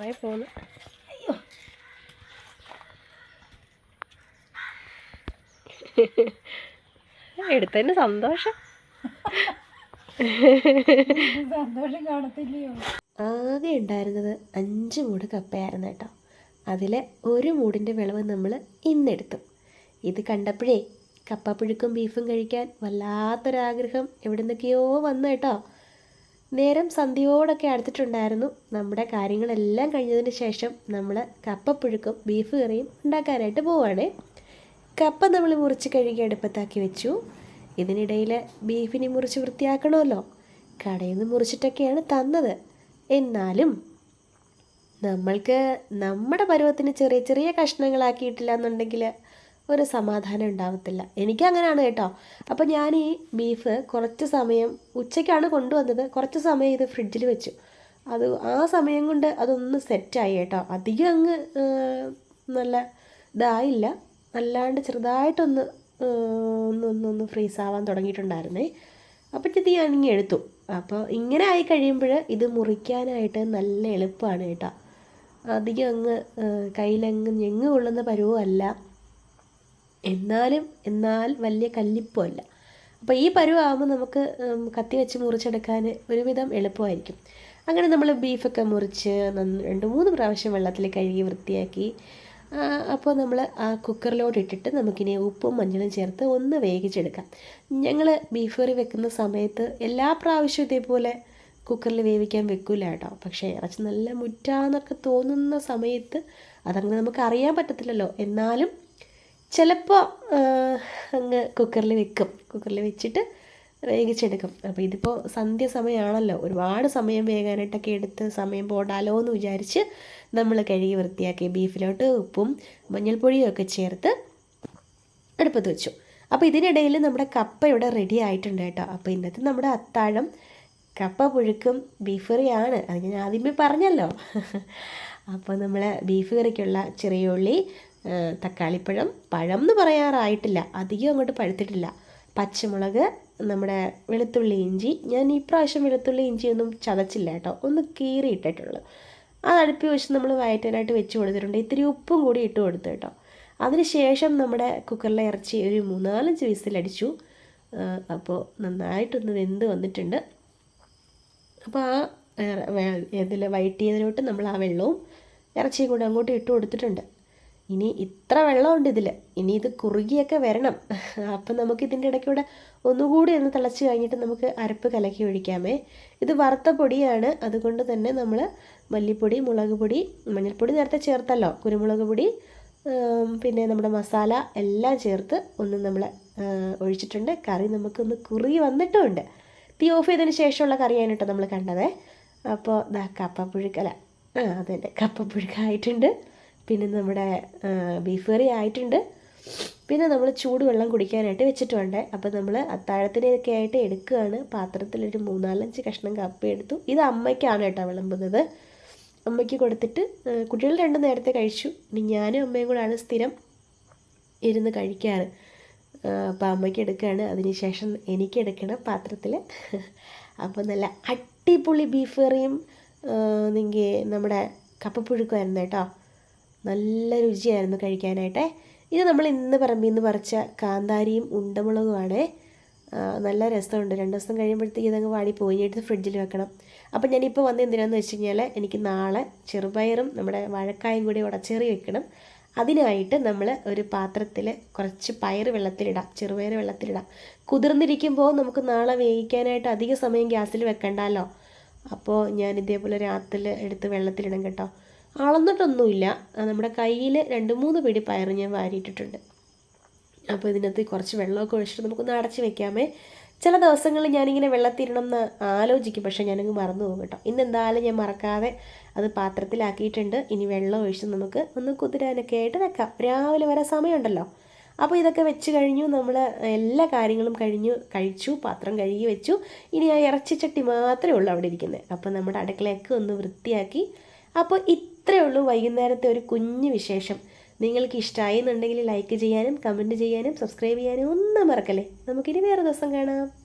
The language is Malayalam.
ഇറങ്ങി പോന്നു എടുത്തതിന് സന്തോഷം. സന്തോഷം കാണത്തില്ലയോ? ആകെ ഉണ്ടായിരുന്നത് അഞ്ച് മൂട് കപ്പയായിരുന്നു കേട്ടോ. അതിലെ ഒരു മൂടിന്റെ വിളവ് നമ്മൾ ഇന്നെടുത്തു. ഇത് കണ്ടപ്പോഴേ കപ്പപ്പുഴുക്കും ബീഫും കഴിക്കാൻ വല്ലാത്തൊരാഗ്രഹം എവിടെ നിന്നൊക്കെയോ വന്നു കേട്ടോ. നേരം സന്ധ്യയോടൊക്കെ അടുത്തിട്ടുണ്ടായിരുന്നു. നമ്മുടെ കാര്യങ്ങളെല്ലാം കഴിഞ്ഞതിന് ശേഷം നമ്മൾ കപ്പപ്പുഴുക്കും ബീഫ് കറിയും ഉണ്ടാക്കാനായിട്ട് പോവുകയാണ് കപ്പ നമ്മൾ മുറിച്ച് കഴുകി അടുപ്പത്താക്കി വെച്ചു. ഇതിനിടയിൽ ബീഫിനെ മുറിച്ച് വൃത്തിയാക്കണമല്ലോ. കടയിൽ നിന്ന് മുറിച്ചിട്ടൊക്കെയാണ് തന്നത്. എന്നാലും നമ്മൾക്ക് നമ്മുടെ പരുവത്തിന് ചെറിയ ചെറിയ കഷ്ണങ്ങളാക്കിയിട്ടില്ല എന്നുണ്ടെങ്കിൽ ഒരു സമാധാനം ഉണ്ടാവത്തില്ല. എനിക്കങ്ങനെയാണ് കേട്ടോ. അപ്പോൾ ഞാൻ ഈ ബീഫ് കുറച്ച് സമയം ഉച്ചയ്ക്കാണ് കൊണ്ടുവന്നത്. കുറച്ച് സമയം ഇത് ഫ്രിഡ്ജിൽ വെച്ചു. അത് ആ സമയം കൊണ്ട് അതൊന്ന് സെറ്റായി കേട്ടോ. അധികം അങ്ങ് നല്ല ഇതായില്ല. അല്ലാണ്ട് ചെറുതായിട്ടൊന്ന് ഒന്നൊന്നൊന്ന് ഒന്ന് ഒന്ന് ഒന്ന് ഫ്രീസ് ആവാൻ തുടങ്ങിയിട്ടുണ്ടായിരുന്നേ. അപ്പം ഇത് ഇങ്ങനെ എടുത്തു. അപ്പോൾ ഇങ്ങനെ ആയി കഴിയുമ്പോൾ ഇത് മുറിക്കാനായിട്ട് നല്ല എളുപ്പമാണ് കേട്ടോ. അധികം അങ്ങ് കയ്യിലങ്ങ് ഞെങ്ങ് കൊള്ളുന്ന പരുവമല്ല എന്നാലും എന്നാൽ വലിയ കല്ലിപ്പമല്ല അപ്പോൾ ഈ പരുവാകുമ്പോൾ നമുക്ക് കത്തി വെച്ച് മുറിച്ചെടുക്കാൻ ഒരുവിധം എളുപ്പമായിരിക്കും. അങ്ങനെ നമ്മൾ ബീഫൊക്കെ മുറിച്ച് രണ്ട് മൂന്ന് പ്രാവശ്യം വെള്ളത്തിൽ കഴുകി വൃത്തിയാക്കി അപ്പോൾ നമ്മൾ ആ കുക്കറിലോട്ട് ഇട്ടിട്ട് നമുക്കിനി ഉപ്പും മഞ്ഞളും ചേർത്ത് ഒന്ന് വേവിച്ചെടുക്കാം. ഞങ്ങൾ ബീഫ് കറി വെക്കുന്ന സമയത്ത് എല്ലാ പ്രാവശ്യവും ഇതേപോലെ കുക്കറിൽ വേവിക്കാൻ വെക്കില്ല കേട്ടോ. പക്ഷേ ഇറച്ചി നല്ല മുറ്റാന്നൊക്കെ തോന്നുന്ന സമയത്ത് അതങ്ങനെ നമുക്ക് അറിയാൻ പറ്റത്തില്ലല്ലോ. എന്നാലും ചിലപ്പോൾ അങ്ങ് കുക്കറിൽ വെക്കും. കുക്കറിൽ വെച്ചിട്ട് വേവിച്ചെടുക്കും. അപ്പോൾ ഇതിപ്പോൾ സന്ധ്യ സമയമാണല്ലോ ഒരുപാട് സമയം വേകാനായിട്ടൊക്കെ എടുത്ത് സമയം പോടാലോ എന്ന് വിചാരിച്ച് നമ്മൾ കഴുകി വൃത്തിയാക്കി ബീഫിലോട്ട് ഉപ്പും മഞ്ഞൾപ്പൊടിയും ഒക്കെ ചേർത്ത് അടുപ്പത്ത് വെച്ചു. അപ്പോൾ ഇതിനിടയിൽ നമ്മുടെ കപ്പ ഇവിടെ റെഡി ആയിട്ടുണ്ട് കേട്ടോ. അപ്പോൾ ഇന്നത്തെ നമ്മുടെ അത്താഴം കപ്പ പുഴുക്കും ബീഫ് കറിയാണ് അത് ഞാൻ ആദ്യമേ പറഞ്ഞല്ലോ. അപ്പോൾ നമ്മൾ ബീഫ് കറിക്കുള്ള ചെറിയ ഉള്ളി തക്കാളിപ്പഴം പഴം എന്ന് പറയാറായിട്ടില്ല. അധികം അങ്ങോട്ട് പഴുത്തിട്ടില്ല. പച്ചമുളക് നമ്മുടെ വെളുത്തുള്ളി ഇഞ്ചി. ഞാൻ ഈ പ്രാവശ്യം വെളുത്തുള്ളി ഇഞ്ചി ഒന്നും ചതച്ചില്ല കേട്ടോ. ഒന്ന് കീറിയിട്ടിട്ടുള്ളൂ. അത് അടുപ്പി വെച്ച് നമ്മൾ വയറ്റാനായിട്ട് വെച്ച് കൊടുത്തിട്ടുണ്ട്. ഇത്തിരി ഉപ്പും കൂടി ഇട്ട് കൊടുത്തു കേട്ടോ. അതിനുശേഷം നമ്മുടെ കുക്കറിലെ ഇറച്ചി ഒരു മൂന്നാലഞ്ച് വിസിലടിച്ചു. അപ്പോൾ നന്നായിട്ടൊന്ന് വെന്ത് വന്നിട്ടുണ്ട്. അപ്പോൾ ആ ഇതിൽ വയറ്റിയതിലോട്ട് നമ്മൾ ആ വെള്ളവും ഇറച്ചിയും കൂടെ അങ്ങോട്ട് ഇട്ട് കൊടുത്തിട്ടുണ്ട്. ഇനി ഇത്ര വെള്ളമുണ്ട് ഇതിൽ ഇനി ഇത് കുറുകിയൊക്കെ വരണം. അപ്പം നമുക്ക് ഇതിന്റെ ഇടയ്ക്കൂടെ ഒന്നുകൂടി ഒന്ന് തിളച്ച് കഴിഞ്ഞിട്ട് നമുക്ക് അരപ്പ് കലക്കി ഒഴിക്കാമേ. ഇത് വറുത്ത പൊടിയാണ്. അതുകൊണ്ട് തന്നെ നമ്മൾ മല്ലിപ്പൊടി മുളക് പൊടി മഞ്ഞൾപ്പൊടി നേരത്തെ ചേർത്തല്ലോ. കുരുമുളക് പൊടി പിന്നെ നമ്മുടെ മസാല എല്ലാം ചേർത്ത് ഒന്ന് നമ്മൾ ഒഴിച്ചിട്ടുണ്ട്. കറി നമുക്കൊന്ന് കുറുകി വന്നിട്ടുമുണ്ട് തീ ഓഫ് ചെയ്തതിന് ശേഷമുള്ള കറിയാണ് കേട്ടോ നമ്മൾ കണ്ടത്. അപ്പോൾ ദാ കപ്പപ്പുഴുക്കല. ആ അതെ കപ്പപ്പുഴുക്കായിട്ടുണ്ട് പിന്നെ നമ്മുടെ ബീഫ് കറി ആയിട്ടുണ്ട്. പിന്നെ നമ്മൾ ചൂടുവെള്ളം കുടിക്കാനായിട്ട് വെച്ചിട്ടുണ്ട്. അപ്പോൾ നമ്മൾ അത്താഴത്തിനൊക്കെ ആയിട്ട് എടുക്കുകയാണ്. പാത്രത്തിലൊരു മൂന്നാലഞ്ച് കഷ്ണം കപ്പ എടുത്തു. ഇത് അമ്മയ്ക്കാണ് കേട്ടോ വിളമ്പുന്നത്. അമ്മയ്ക്ക് കൊടുത്തിട്ട് കുട്ടികൾ രണ്ടും നേരത്തെ കഴിച്ചു. ഇനി ഞാനും അമ്മയും കൂടാണ് സ്ഥിരം ഇരുന്ന് കഴിക്കാറ്. അപ്പോൾ അമ്മയ്ക്ക് എടുക്കുകയാണ്. അതിനുശേഷം എനിക്ക് എടുക്കണം പാത്രത്തിൽ അപ്പോൾ നല്ല അടിപൊളി ബീഫ് കറിയും നിങ്ങൾ നമ്മുടെ കപ്പപ്പുഴുക്കുമായിരുന്നു കേട്ടോ. നല്ല രുചിയായിരുന്നു കഴിക്കാനായിട്ടേ. ഇത് നമ്മൾ ഇന്ന് പറമ്പിൽ നിന്ന് പറിച്ച കാന്താരിയും ഉണ്ടമുളകുമാണ്. നല്ല രസമുണ്ട്. രണ്ട് ദിവസം കഴിയുമ്പോഴത്തേക്ക് ഇതങ്ങ് വാടി എടുത്ത് ഫ്രിഡ്ജിൽ വെക്കണം. അപ്പം ഞാനിപ്പോൾ വന്ന് എന്തിനാന്ന് വെച്ച് കഴിഞ്ഞാൽ എനിക്ക് നാളെ ചെറുപയറും നമ്മുടെ വാഴക്കായും കൂടി ഉടച്ചേറി വെക്കണം. അതിനായിട്ട് നമ്മൾ ഒരു പാത്രത്തിൽ കുറച്ച് പയർ വെള്ളത്തിലിടാം. ചെറുപയർ വെള്ളത്തിലിടാം. കുതിർന്നിരിക്കുമ്പോൾ നമുക്ക് നാളെ വേവിക്കാനായിട്ട് അധിക സമയം ഗ്യാസിൽ വെക്കണ്ടല്ലോ. അപ്പോൾ ഞാൻ ഇതേപോലെ രാത്രിയിൽ എടുത്ത് വെള്ളത്തിലിടും കേട്ടോ. അളന്നിട്ടൊന്നുമില്ല. നമ്മുടെ കയ്യിൽ രണ്ട് മൂന്ന് പിടി പയർ ഞാൻ വാരിയിട്ടിട്ടുണ്ട്. അപ്പോൾ ഇതിനകത്ത് കുറച്ച് വെള്ളമൊക്കെ ഒഴിച്ചിട്ട് നമുക്കൊന്ന് അടച്ച് വെക്കാമേ. ചില ദിവസങ്ങളിൽ ഞാനിങ്ങനെ വെള്ളത്തിരണം എന്ന് ആലോചിക്കും പക്ഷേ ഞാനങ്ങ് മറന്നു പോകും കേട്ടോ. ഇന്ന് എന്തായാലും ഞാൻ മറക്കാതെ അത് പാത്രത്തിലാക്കിയിട്ടുണ്ട്. ഇനി വെള്ളം ഒഴിച്ച് നമുക്ക് ഒന്ന് കുതിരാനൊക്കെ ആയിട്ട് വെക്കാം. രാവിലെ വരെ സമയമുണ്ടല്ലോ. അപ്പോൾ ഇതൊക്കെ വെച്ച് കഴിഞ്ഞു. നമ്മൾ എല്ലാ കാര്യങ്ങളും കഴിഞ്ഞു കഴിച്ചു പാത്രം കഴുകി വെച്ചു. ഇനി ആ ഇറച്ചിച്ചട്ടി മാത്രമേ ഉള്ളൂ അവിടെ ഇരിക്കുന്നത്. അപ്പോൾ നമ്മുടെ അടുക്കളയൊക്കെ ഒന്ന് വൃത്തിയാക്കി. അപ്പോൾ ഇത്രയേ ഉള്ളൂ വൈകുന്നേരത്തെ ഒരു കുഞ്ഞു വിശേഷം. നിങ്ങൾക്ക് ഇഷ്ടമായി എന്നുണ്ടെങ്കിൽ ലൈക്ക് ചെയ്യാനും കമന്റ് ചെയ്യാനും സബ്സ്ക്രൈബ് ചെയ്യാനും ഒന്നും മറക്കല്ലേ? നമുക്കിനി വേറെ ദിവസം കാണാം.